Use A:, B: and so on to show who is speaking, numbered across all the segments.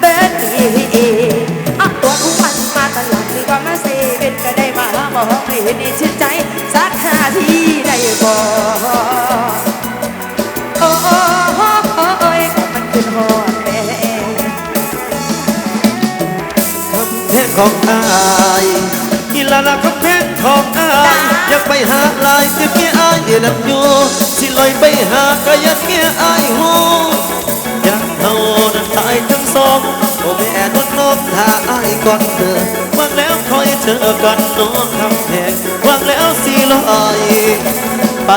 A: เบิดดีอัตัวทุกวันมาตลอดหรือวามเซเป็นก็ได้มาหาหมอไม่ห็นดีชื่ใจ สักาทีได้บอ้โอ้ยมันขึ้นหอดแม่
B: คำเพชของอายอีลาลาคำเพชของอายอยากไปหาลายคืยเมียอายเดือดอยู่ที่ลอยไปหาก็ยักเมียอายหูอยากเอา สองโอ้แม่นวลนกถ้าอายก่อนเธอวางแล้วคอยเธอก่อนน้องคำแพงวางแล้วสีลอยไป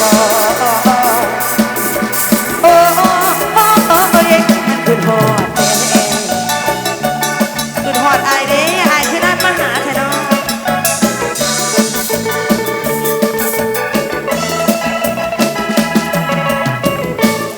A: ว่